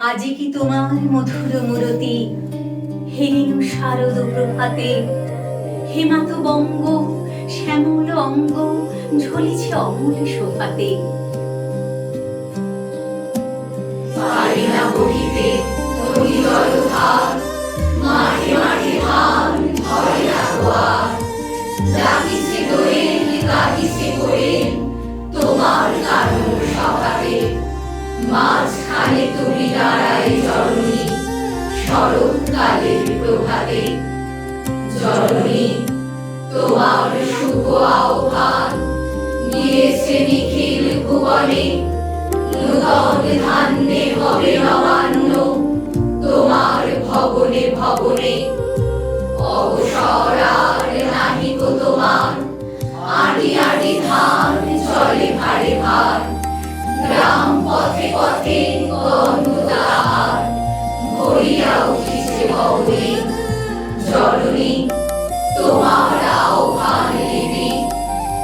আজি কি তোমার মধুর মূরতি? হেরিল শারদ প্রভাতে। হেমাত বঙ্গ, শ্যামল অঙ্গ, ঝলিছে অমল শোভাতে। পারি না বহিতে নদী জলধার তোমার শুভ আহ্বান। গিয়েছে নিখিল ভুবনে নূতন ধান্যে হবে নবান্ন তোমার ভবনে ভবনে অবসর আর নাহিক তোমার। আটি আটি ধান চলে ভারে ভার। গ্রাম পথে পথে গন্ধদার ভরিয়া উঠিছে ভবনে। জননী, তোমার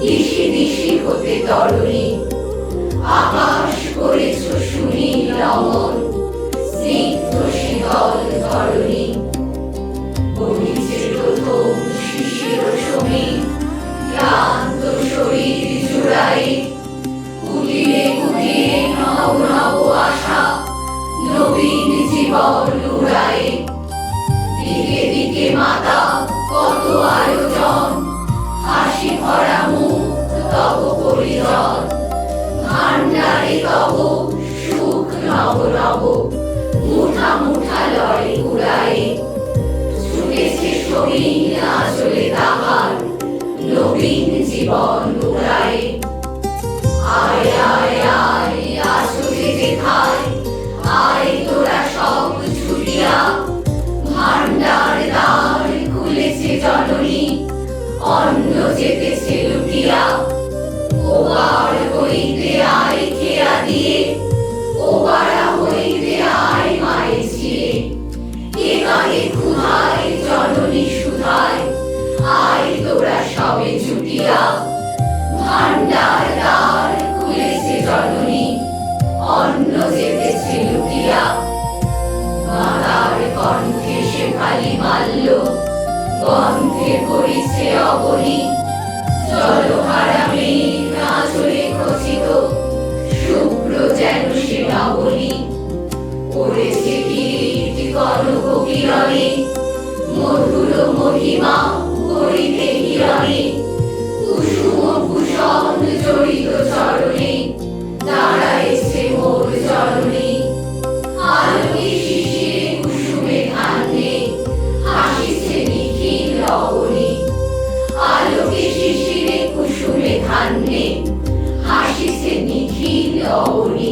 দিশি দিশি হতে তরণী। আকাশ করেছ সুনীল রমন, স্নিগ্ধ শীতল ধরণী। বহিছে শিশির সমী ক্লান্ত শরীর জুড়াই। কুটিরে কুটিরে নব নব আশা, নবীন জীবন উড়াই। দিকে দিকে মাতা, কত আয়োজন, হাসি ভরা মুখ তব পরিজন ভান্ডারে তব, সুখ নব নব। মুঠা মুঠা লড়ে উড়ায়ে ছুটেছে সমীর আচলে তাহার, নবীন জীবন উড়ায়ে আয় আয় আয় আসলে যেথায় আয় তোরা সব ছুটিয়া। ভান্ডার দ্বার খুলেছে জননী, অন্ন যেতেছে লুটিয়া। মাল্য গন্ধে করিছে অবনী জলহারা করেছে কীর্তি মহিমা করিতে হিরণে কুসুম ভূষণ জড়িত চরণে দাঁড়াইছে মোর চরণে। আলোকে শিশিরে কুসুমে ধান্যে হাসিছে নিখিল লবণে আলোকে শিশিরে কুসুমে ধান্যে হাসিছে নিখিল লবণে